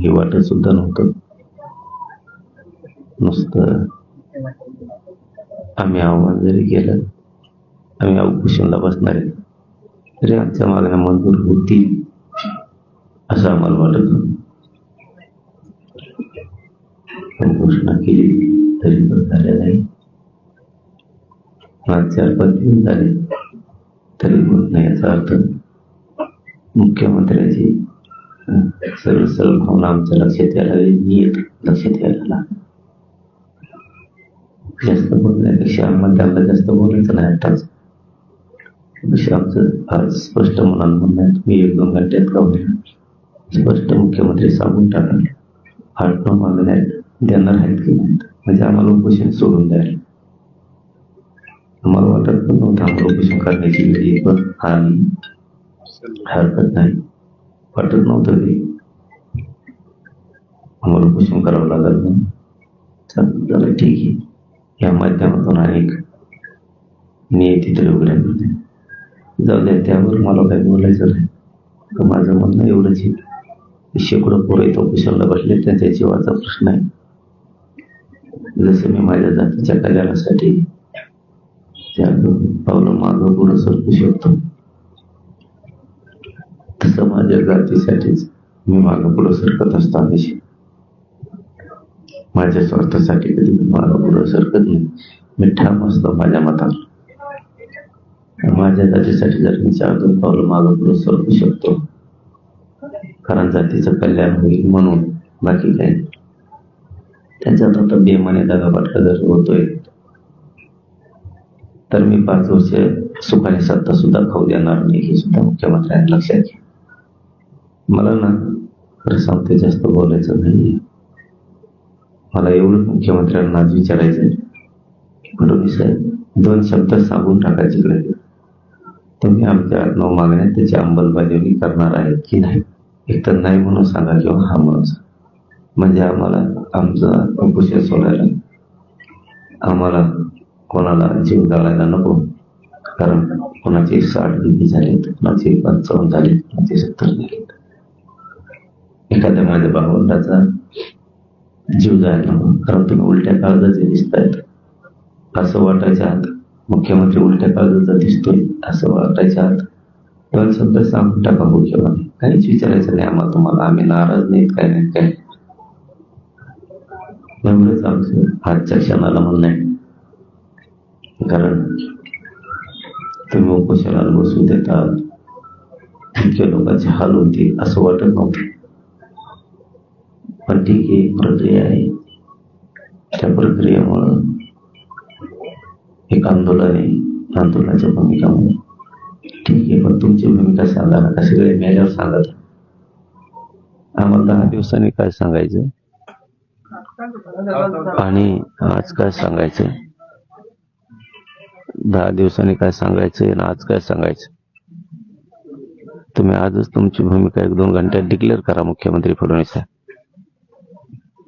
हे वाटत सुद्धा नव्हतं. नुसतं आम्ही आव्हान जरी केलं आम्ही उपोषणला बसणार आहे. तरी आमच्या मागण्या मंजूर होतील असं आम्हाला वाटत होतं. घोषणा केली तरी पण झाल्या नाही. आज चार पाच दिवस झाले तरी होत नाही याचा अर्थ मुख्यमंत्र्याची तर सरळ भावना आमच्या लक्षात यायला लागली, नीट लक्षात यायला लागली. जास्त बोलण्यापेक्षा आम्हाला त्यांना जास्त बोलायचं नाही आताच विषय आमचं फार स्पष्ट मुलांना म्हणणं मी एक दोन घंट्यात लावले स्पष्ट मुख्यमंत्री सांगून टाका आठ मागण्या देणार आहेत की नाहीत म्हणजे आम्हाला उपोषण सोडून द्यायला आम्हाला वाटत पण नव्हतं आम्हाला उपोषण करण्याची वेळ पण आणि हरकत नाही वाटत नव्हतं ते. आम्हाला उपोषण करावं लागल नाही. झालं ठीक आहे. या माध्यमातून अनेक नियती तरी उघड्या जाऊ द्या त्यावर मला काही बोलायचं नाही. तर माझं म्हणणं एवढंच आहे. की शेकडो पोरं इथं उपोषणला बसले त्यांच्या जीवाचा प्रश्न आहे. जसं मी माझ्या जातीच्या कल्याणासाठी त्या पावलं मागं पुढं सरकू शकतो. तसं माझ्या जातीसाठीच मी मागं पुढं सरकत असताना माझ्या स्वार्थासाठी कधी मी मागं पुढं सरकत नाही. मी ठाम असतो माझ्या मतात. माझ्या जातीसाठी जर मी चार दोन पावलं मागं पुढं सरकू शकतो कारण जातीचं कल्याण होईल म्हणून बाकी काही त्यांच्यात आता बेमाने दगाबाटका जर होतोय तर मी पाच वर्ष सुखाने सत्ता सुद्धा खाऊ देणार नाही हे सुद्धा मुख्यमंत्र्यांनी लक्षात घ्या. मला ना खरं सांगते जास्त बोलायचं नाही मला एवढं मुख्यमंत्र्यांना आज विचारायचं आहे फडणवीस साहेब दोन शब्द सांगून टाकायचे तिकडे तुम्ही आमच्या नऊ मागण्या त्याची अंमलबजावणी करणार आहेत की नाही? एक तर नाही म्हणून सांगा किंवा हा म्हणून सांगा. म्हणजे आम्हाला आमचं उपोषण सोडायला आम्हाला कोणाला जीव जाळायला नको. कारण कोणाचे साठ डिग्री झाले कोणाचे पंचावन्न झाले कोणाचे सत्तर झाले एखाद्या माझ्या भावंडाचा जीव जायला कारण तुम्ही उलट्या काळजाचे दिसतायत. असं वाटायच्या आहात मुख्यमंत्री उलट्या काळजाचा दिसतोय असं वाटायचं आहात तर सध्या सांगून टाका मुख्यमंत्री. काहीच विचारायचं नाही आम्हाला तुम्हाला आम्ही नाराज नाहीत काय नाही काय. एवढंच आमचं आजच्या क्षणाला म्हणणं आहे. कारण तुम्ही उपोषणाला बसू देता इतक्या लोकांचे हाल होतील असं वाटत नव्हतं. पण ठीक आहे. प्रक्रिया आहे त्या प्रक्रियेमुळं एक आंदोलन आहे. आंदोलनाच्या भूमिकामुळे. ठीक आहे पण तुमची भूमिका सांगा ना सगळे मेल्यावर सांगा आम्हाला दहा दिवसांनी काय सांगायचं? आणि आज काय सांगायचं? दहा दिवसांनी काय सांगायचं आणि आज काय सांगायचं? तुम्ही आजच तुमची भूमिका एक दोन घंट्यात डिक्लेअर करा मुख्यमंत्री फडणवीस साहेब.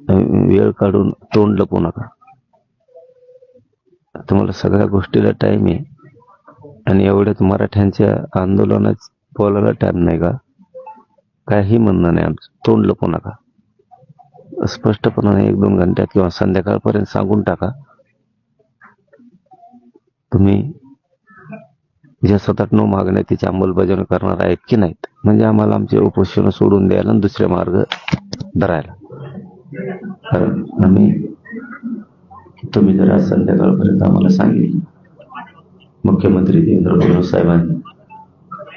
वेळ काढून तोंड लपवू नका. तुम्हाला सगळ्या गोष्टीला टाइम आहे. आणि एवढ्यात मराठ्यांच्या आंदोलनात बोलायला टाइम नाही का? काही म्हणणं नाही आमचं. तोंड लपवू नका. स्पष्टपणाने एक दोन घंट्यात किंवा संध्याकाळपर्यंत सांगून टाका. तुम्ही ज्या सतत नऊ मागण्या तिची अंमलबजावणी करणार आहेत की नाहीत? म्हणजे आम्हाला आमचे उपोषण सोडून द्यायला दुसरे मार्ग धरायला. कारण आम्ही तुम्ही जर आज संध्याकाळपर्यंत आम्हाला सांगितलं. मुख्यमंत्री देवेंद्र फडणवीस साहेबांनी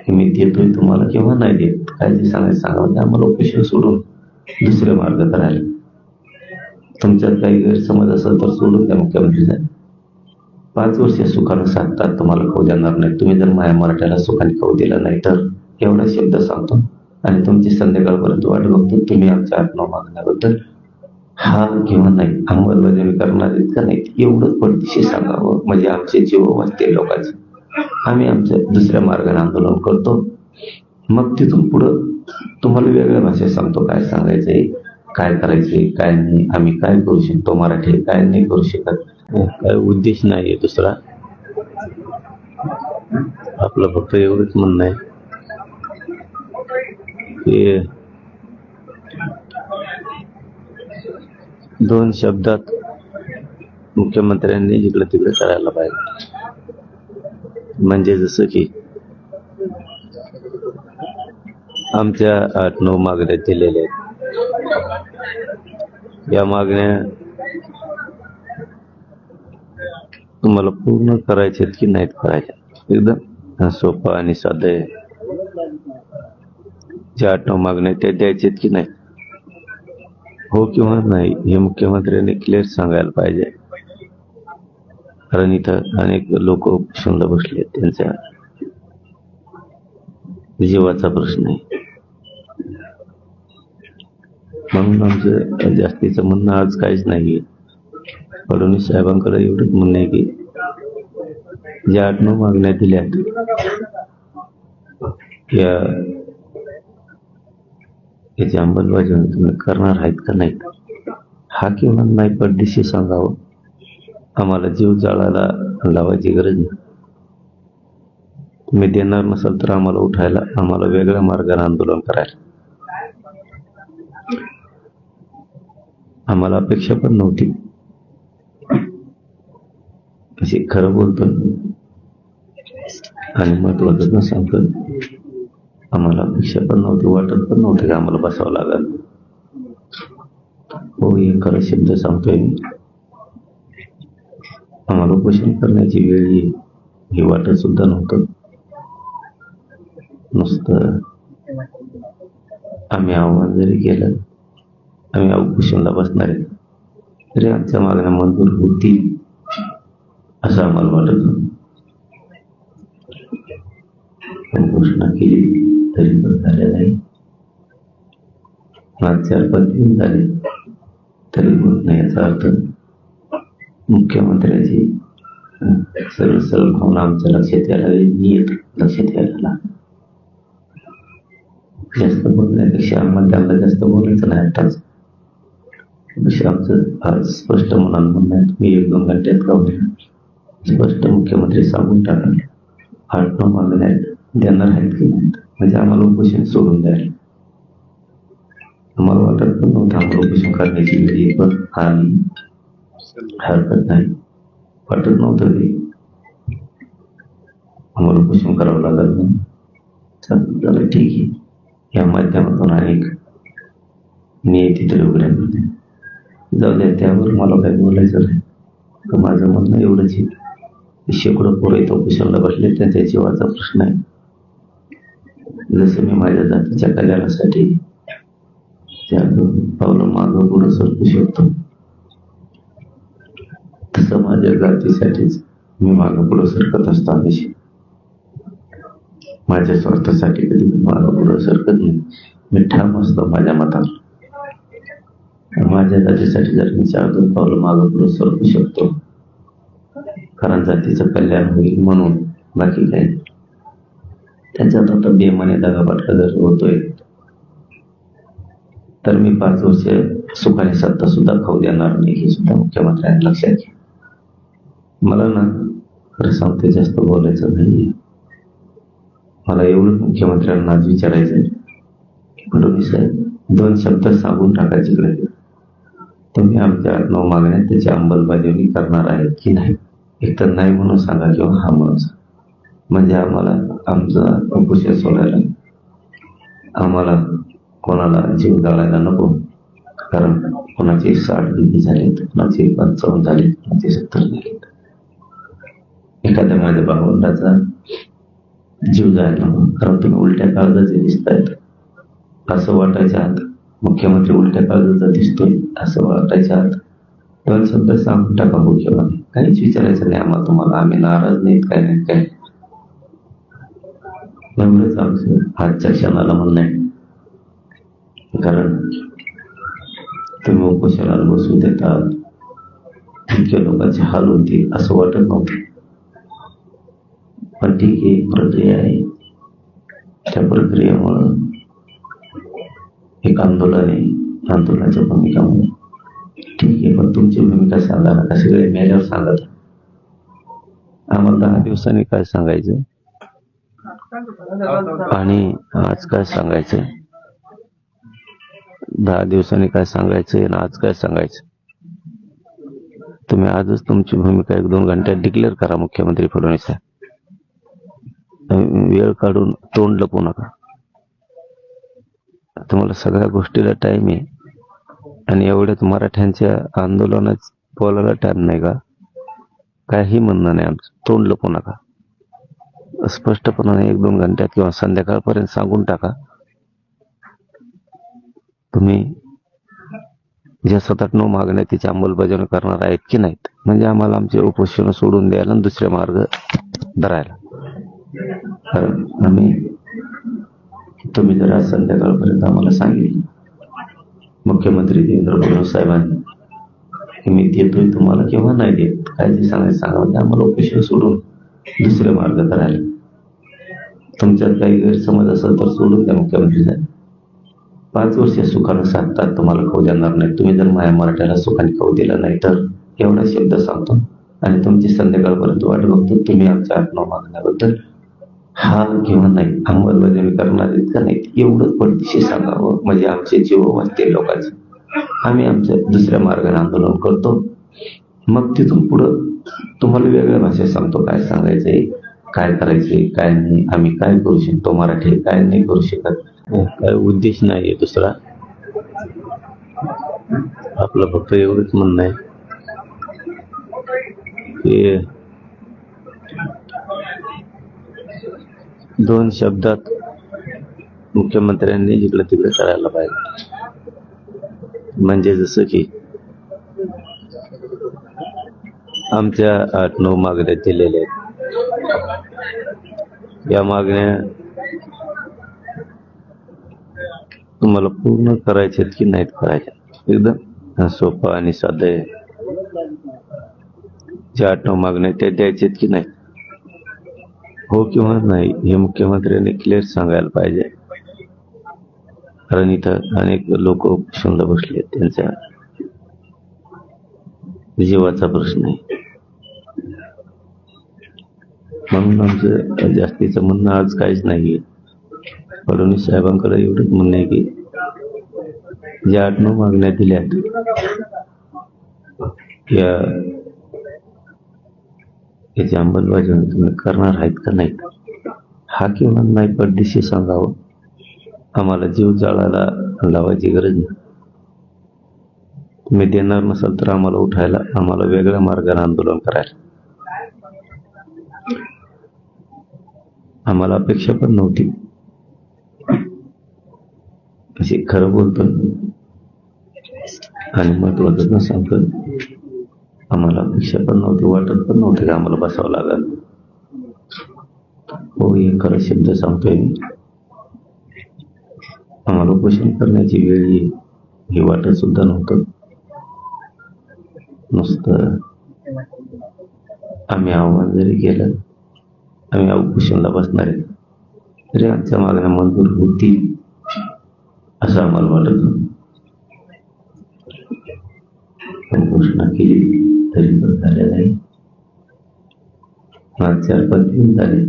की मी देतोय तुम्हाला किंवा नाही देत. काय ते सांगायचं सांगा. म्हणजे आम्हाला उपोषण सोडून दुसरे मार्ग करायला तुमच्यात काही गैरसमज असेल तर सोडून द्या मुख्यमंत्री साहेब. पाच वर्ष सुखानं साधतात तुम्हाला खाऊ देणार नाही. तुम्ही जर माया मराठ्याला सुखाने खाऊ दिला नाही तर एवढा शब्द सांगतो. आणि तुमची संध्याकाळपर्यंत वाट बघतो. तुम्ही आमच्या आत्मा मागण्याबद्दल हा किंवा नाही अंमलबजावणी करणार इतकं नाही एवढं पडतीशी सांगावं म्हणजे आमचे जीव वाचते लोकांचे. आम्ही आमच्या दुसऱ्या मार्गाने आंदोलन करतो. मग तिथून पुढं तुम्हाला वेगळ्या भाषेत सांगतो काय सांगायचंय काय करायचंय काय नाही आम्ही काय करू शकतो मराठी काय नाही करू शकत. काय उद्देश नाहीये दुसरा. आपलं फक्त एवढंच म्हणणं आहे. की दोन शब्दात मुख्यमंत्र्यांनी जिकडे तिकडे करायला पाहिजे. म्हणजे जसं की आमच्या आठ नऊ मागण्या दिलेल्या आहेत. या मागण्या तुम्हाला पूर्ण करायचे की नाहीत करायच्या एकदम सोपं आणि साधं ज्या आठ नऊ मागण्या त्या द्यायच्यात की नाही हो किंवा नाही हे मुख्यमंत्र्यांनी क्लिअर सांगायला पाहिजे. कारण इथं अनेक लोक उपोषणाला बसले त्यांच्या जीवाचा प्रश्न आहे. म्हणून आमचं जास्तीचं म्हणणं आज काहीच नाही फडणवीस साहेबांकडे एवढंच म्हणणं आहे की ज्या आठ नऊ मागण्या दिल्या या याची अंमलबजावणी तुम्ही करणार आहेत का नाही हा किंवा नाही पडदिशी सांगावं. आम्हाला जीव जाळायला लावायची गरज नाही. तुम्ही देणार नसाल तर आम्हाला उठायला आम्हाला वेगळ्या मार्गाने आंदोलन करायला. आम्हाला अपेक्षा पण नव्हती. अशी खरं बोलतो. आणि महत्वाचं सांगतो आम्हाला अपेक्षा पण नव्हती वाटत पण नव्हते का आम्हाला बसावं लागल हो हे खरं शब्द सांगतोय मी. आम्हाला उपोषण करण्याची वेळ येईल हे वाटत सुद्धा नव्हतं. नुसतं आम्ही आव्हान जरी केलं आम्ही उपोषणला बसणार आहे तरी आमच्या मागण्या मंजूर होतील असं आम्हाला वाटत होतं पण घोषणा केली तरी पण झाल्या नाही. आज चार पाच दिवस झाले तरी होत नाही याचा अर्थ. मुख्यमंत्र्याची अं, सरळ सरळ भावना आमच्या लक्षात यायला लागली नियत लक्षात यायला जास्त बोलण्यापेक्षा आम्हाला त्यांना जास्त बोलायचं नाही आताच त्यापेक्षा म्हणजे आमचं फार स्पष्ट मनात म्हणणं आहे मी एक दोन घंट्यात का स्पष्ट मुख्यमंत्री सांगून टाकले आठ नऊ मागण्या आहेत. देणार आहेत की म्हणजे आम्हाला उपोषण सोडून द्यायला आम्हाला वाटत पण नव्हतं आम्हाला उपोषण करण्याची वेळ पण आणि हरकत नाही. वाटत नव्हतं की आम्हाला उपोषण करावं लागत म्हणून चालतं ठीक आहे. या माध्यमातून अनेक नियती तिथे उघड्या जाऊ द्या त्यावर मला काही बोलायचं नाही. तर माझं म्हणणं एवढंच आहे. शेकडो पोरं इथं उपोषणला बसले त्यांच्या जीवाचा प्रश्न आहे. जसं मी माझ्या जातीच्या कल्याणासाठी त्या पावलं मागं पुढं सरकू शकतो. तसं माझ्या जातीसाठीच मी मागं पुढं सरकत असतो माझ्या स्वार्थासाठी कधी मी मागं पुढं सरकत नाही. मी ठाम असतो माझ्या मतावर माझ्या जातीसाठी जर मी चार दोन पावलं मागं पुढं सरकू शकतो कारण जातीचं कल्याण होईल म्हणून बाकी काही त्याच्यात आता बेमाने दगाबाटका जर होतोय तर मी पाच वर्ष सुखाने सत्ता सुद्धा खाऊ देणार नाही. हे सुद्धा मुख्यमंत्र्यांनी लक्षात घ्या. मला ना खरं सांगते जास्त बोलायचं नाही. मला एवढं मुख्यमंत्र्यांना आज विचारायचं आहे. फडणवीस साहेब दोन शब्द सांगून टाकायचे इकडे तुम्ही आमच्या नऊ मागण्या त्याची अंमलबजावणी करणार आहेत की नाही? एकतर नाही म्हणून सांगा किंवा हा म्हणून सांगा. म्हणजे आम्हाला आमचं उपोषण सोडायला आम्हाला कोणाला जीव जाळायला नको. कारण कोणाचे साठ डिग्री झाले कोणाचे पंचावन्न झाले कोणाचे सत्तर झाले एखाद्या माझ्या भावंडाचा जीव जायला नको. कारण तुम्ही उलट्या काळजाचे दिसतायत. असं वाटायच्या आत. मुख्यमंत्री उलट्या काळजाचा दिसतोय असं वाटायच्या आत. दोन शब्द सांगून टाका मुख्यमंत्री. किंवा काहीच विचारायचं नाही आम्हाला. तुम्हाला आम्ही नाराज नाहीत काय नाही काय एवढंच आमचं आजच्या क्षणाला म्हणणं आहे. कारण तुम्ही उपोषणाला बसू देतात. इतक्या लोकांचे हाल होती असं वाटत नव्हतं. पण ठीक आहे प्रक्रिया आहे. त्या प्रक्रियेमुळं एक आंदोलन आहे. आंदोलनाच्या भूमिकामुळे ठीक आहे पण तुमची भूमिका सांगा नका सगळे मेल्यावर सांगा आम्हाला दहा दिवसांनी काय सांगायचं? आणि आज काय सांगायचंय? दहा दिवसांनी काय सांगायचंय आणि आज काय सांगायचं तुम्ही आजच तुमची भूमिका एक दोन घंट्यात डिक्लेअर करा मुख्यमंत्री फडणवीस वेळ काढून तोंड लपू नका. तुम्हाला सगळ्या गोष्टीला टाइम आहे आणि एवढ्यात मराठ्यांच्या आंदोलनात बोलायला टाइम नाही का? काही म्हणणं नाही आमचं. तोंड लपू नका. स्पष्टपणाने एक दोन घंट्यात किंवा संध्याकाळपर्यंत सांगून टाका. तुम्ही ज्या सात आठ नऊ मागण्या तिची अंमलबजावणी करणार आहेत की नाहीत म्हणजे आम्हाला आमचे उपोषण सोडून द्यायला आणि दुसरे मार्ग धरायला. कारण आम्ही तुम्ही जर आज संध्याकाळपर्यंत आम्हाला सांगितलं मुख्यमंत्री देवेंद्र फडणवीस साहेबांनी की मी देतोय तुम्हाला किंवा नाही देत काय ते सांगायचं सांगा म्हणजे आम्हाला उपोषण सोडून दुसरे मार्ग धरायला. तुमच्यात काही गैरसमज असेल तर सोडून द्या मुख्यमंत्री साहेब. पाच वर्ष सुखानं साधतात तुम्हाला खाऊ देणार नाही तुम्ही जर माझ्या मराठ्याला सुखाने खाऊ दिलं नाही तर एवढा शब्द सांगतो. आणि तुमची संध्याकाळपर्यंत वाट बघतो तुम्ही आमच्या आत्मा मागण्याबद्दल हा किंवा नाही अंमलबजावणी करणार इतकं का नाही एवढं पडदिशी सांगावं. म्हणजे आमचे जीव वाचतील लोकांचे. आम्ही आमच्या दुसऱ्या मार्गाने आंदोलन करतो. मग तिथून पुढं तुम्हाला वेगळ्या भाषेत सांगतो काय सांगायचंय? काय करायचंय काय नाही आम्ही काय करू शकतो? मराठी काय नाही करू शकत. हो, काय उद्देश नाहीये दुसरा. आपलं फक्त एवढंच म्हणणं आहे. की दोन शब्दात मुख्यमंत्र्यांनी जिकडे तिकडे करायला पाहिजे. म्हणजे जसं की आमच्या आठ नऊ मागण्या दिलेल्या आहेत. या मागण्या तुम्हाला पूर्ण करायच्यात की नाहीत करायच्या एकदम सोपं आणि साधं आहे. ज्या आठ नऊ मागण्या त्या द्यायच्यात की नाही हो किंवा नाही हे मुख्यमंत्र्यांनी क्लिअर सांगायला पाहिजे. कारण इथं अनेक लोक उपोषणाला बसले आहेत. त्यांच्या जीवाचा प्रश्न आहे. म्हणून आमचं जास्तीचं म्हणणं आज काहीच नाहीये. फडणवीस साहेबांकडे एवढंच म्हणणं आहे की ज्या आठ नऊ मागण्या दिल्या या याची अंमलबजावणी तुम्ही करणार आहेत का नाहीत हा किंवा नाही पडदिशी सांगावं. आम्हाला जीव जाळायला लावायची गरज नाही. तुम्ही देणार नसाल तर आम्हाला उठायला आम्हाला वेगळ्या मार्गाने आंदोलन करायला. आम्हाला अपेक्षा पण नव्हती. असे खरं बोलतो. आणि महत्वाचं न सांगतो आम्हाला अपेक्षा पण नव्हती वाटत पण नव्हते का आम्हाला बसावं लागल. हो हे खरं शब्द सांगतोय मी. आम्हाला उपोषण करण्याची वेळ येईल हे वाटत सुद्धा नव्हतं. नुसतं आम्ही आव्हान जरी केलं आम्ही उपोषणला बसणार आहे तरी आमच्या मागण्या मंजूर होतील असं आम्हाला वाटत पण घोषणा केली तरी पण झाल्या नाही. आज चार पाच दिवस झाले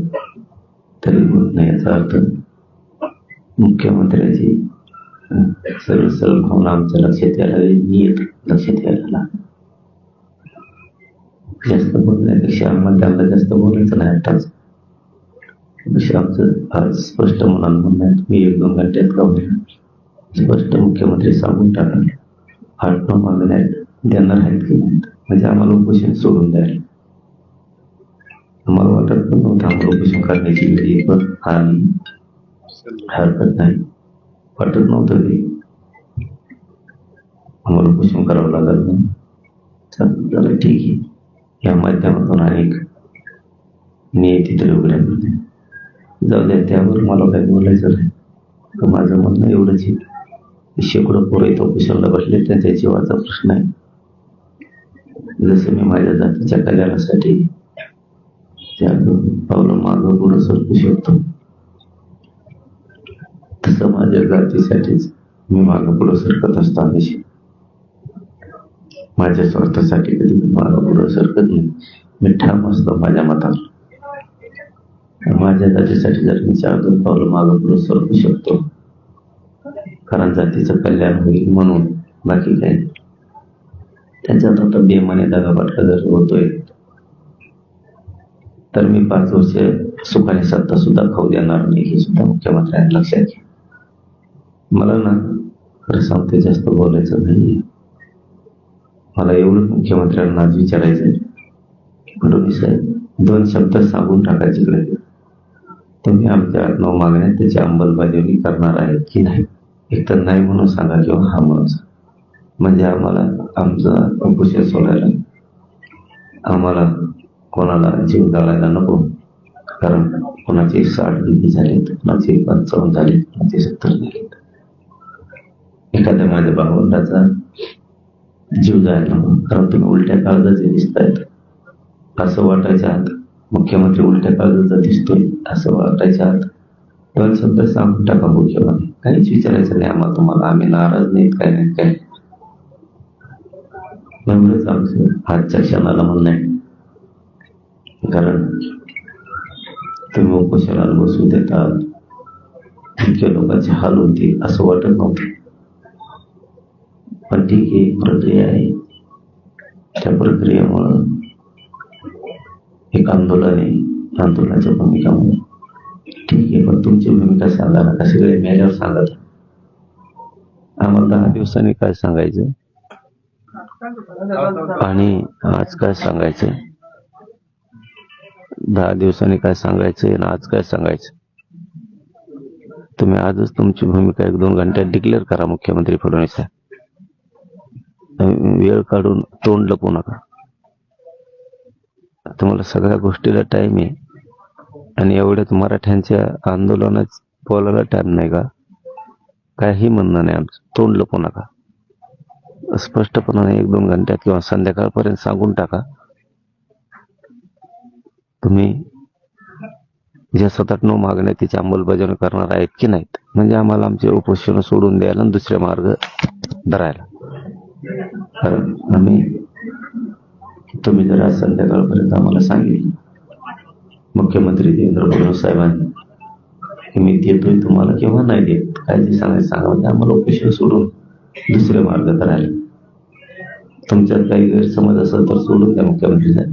तरी होत नाही याचा अर्थ. मुख्यमंत्र्याची अं, सरळ सरळ भावना आमच्या लक्षात यायला मी लक्षात यायला जास्त बोलण्यापेक्षा आम्हाला त्यांना जास्त बोलायचं नाही आताच आमचं आज स्पष्ट मनानं म्हणणं आहे. तुम्ही एक दोन घंट्यात का होईना स्पष्ट मुख्यमंत्री सांगून टाका आठ नऊ मागण्या आहेत देणार आहेत की नाहीत. म्हणजे आम्हाला उपोषण सोडून द्यायला आम्हाला वाटत पण नव्हतं आम्हाला उपोषण करण्याची वेळ पण आणि हरकत नाही. वाटत नव्हतं की आम्हाला उपोषण करावं लागल. म्हणून चालेल, झालं ठीक आहे. या माध्यमातून अनेक नियती तर उघड्या जाऊ द्या त्यावर मला काही बोलायचं नाही. तर माझं म्हणणं एवढंच आहे. शेकडो पोरं इथं उपोषणाला बसले त्यांच्या जीवाचा प्रश्न आहे. जसं मी माझ्या जातीच्या कल्याणासाठी त्या पावलं मागं पुढं सरकू शकतो. तसं माझ्या जातीसाठीच मी मागं पुढं सरकत असतो हमेशा माझ्या स्वार्थासाठी कधी मी मागं पुढं सरकत नाही. मी ठाम असतो माझ्या मतावर माझ्या जातीसाठी जर मी चार दोन पावलं मागं पुढं सरकू शकतो. कारण जातीचं कल्याण होईल म्हणून. बाकी काही त्यांच्यात आता बेमाने दगाबाटका जर होतोय तर मी पाच वर्ष सुखाने सत्ता सुद्धा खाऊ देणार नाही हे सुद्धा मुख्यमंत्र्यांनी लक्षात घ्या. मला ना खरं सांगते जास्त बोलायचं नाही. मला एवढं मुख्यमंत्र्यांना आज विचारायचं आहे म्हणून साहेब दोन शब्द सांगून टाकायचे नाही तुम्ही आमच्या आठ नऊ मागण्या त्याची अंमलबजावणी करणार आहेत की नाही एक तर नाही म्हणून सांगा किंवा हा म्हणून सांगा. म्हणजे आम्हाला आमचं उपोषण सोडायला आम्हाला कोणाला जीव जाळायला नको. कारण कोणाचे साठ डिग्री झाले कोणाचे पंचावन्न झाले कोणाचे सत्तर झाले एखाद्या माझ्या भावंडाचा जीव जायला नको. कारण तुम्ही उलट्या काळजाचे दिसतायत. असं वाटायच्या आत. मुख्यमंत्री उलट्या बाजूचा दिसतोय असं वाटायच्या आत. सध्या शब्द सांगून टाका मुख्यमंत्री. काहीच विचारायचं नाही आम्हाला तुम्हाला आम्ही नाराज नाहीत काय नाही काय एवढंच आमचं आजच्या क्षणाला म्हणणं आहे. कारण तुम्ही उपोषणाला बसू देतात. इतक्या लोकांचे हाल होते असं वाटत नव्हतं. पण ठीक आहे प्रक्रिया आहे. त्या प्रक्रियेमुळं एक आंदोलन आहे. आंदोलनाच्या भूमिकामुळे ठीक आहे पण तुमची भूमिका सांगा ना. सगळे मेल्यावर सांगा आम्हाला दहा दिवसांनी काय सांगायचं? आणि आज काय सांगायचं? दहा दिवसांनी काय सांगायचं आणि आज काय सांगायचं? तुम्ही आजच तुमची भूमिका एक दोन घंट्यात डिक्लेअर करा मुख्यमंत्री फडणवीस वेळ काढून तोंड लपवू नका. तुम्हाला सगळ्या गोष्टीला टाइम आहे. आणि एवढ्यात मराठ्यांच्या आंदोलनात बोलायला टाइम नाही का? काही म्हणणं नाही आमचं. तोंड लपू नका. स्पष्टपणाने एक दोन घंट्यात किंवा संध्याकाळपर्यंत सांगून टाका. तुम्ही ज्या सतत नऊ मागण्या तिची अंमलबजावणी करणार आहेत की नाहीत? म्हणजे आम्हाला आमचे उपोषण सोडून द्यायला आणि दुसरे मार्ग धरायला. कारण आम्ही तुम्ही जर आज संध्याकाळपर्यंत आम्हाला सांगितलं मुख्यमंत्री देवेंद्र फडणवीस साहेबांनी की मी देतोय तुम्हाला किंवा नाही देत काय ते सांगायचं सांगा ते आम्हाला उपेशन सोडून दुसरे मार्ग करायला तुमच्यात काही गैरसमज असेल तर सोडून द्या मुख्यमंत्री साहेब.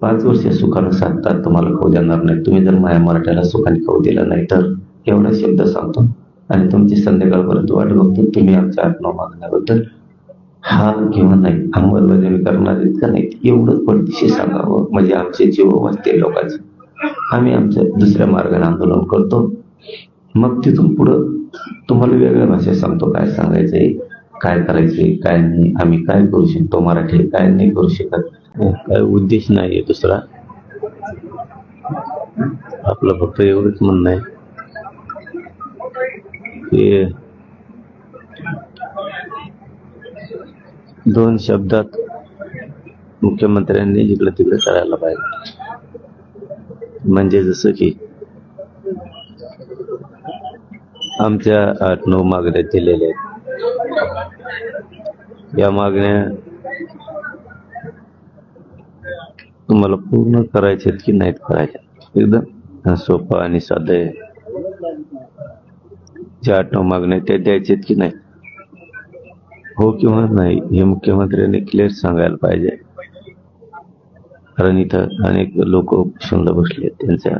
पाच वर्ष सुखानं साधतात तुम्हाला खाऊ देणार नाही तुम्ही जर माया मराठ्याला सुखाने खाऊ दिला नाही तर एवढा शब्द सांगतो आणि तुमची संध्याकाळपर्यंत वाट बघतो. तुम्ही आमच्या आत्मा मागण्याबद्दल हा किंवा नाही अंमलबजावणी करणार आहेत का नाही एवढं पडदिशी सांगावं? म्हणजे आमचे जीव वाचते लोकांचे. आम्ही आमच्या दुसऱ्या मार्गाने आंदोलन करतो. मग तिथून पुढं तुम्हाला वेगळ्या भाषेत सांगतो काय सांगायचंय काय करायचंय काय नाही आम्ही काय करू शकतो? मराठी काय नाही करू शकत? काय उद्देश नाहीये दुसरा? आपलं फक्त एवढंच म्हणणं आहे. की दोन शब्दात मुख्यमंत्र्यांनी जिकडे तिकडे करायला पाहिजे. म्हणजे जसं की आमच्या आठ नऊ मागण्या दिलेल्या आहेत. या मागण्या तुम्हाला पूर्ण करायच्यात की नाहीत करायच्या एकदम सोपं आणि साधं आहे. ज्या आठ नऊ मागण्या त्या द्यायच्यात की नाही हो किंवा नाही हे मुख्यमंत्र्यांनी क्लिअर सांगायला पाहिजे. कारण इथं अनेक लोक उपोषणाला बसले त्यांच्या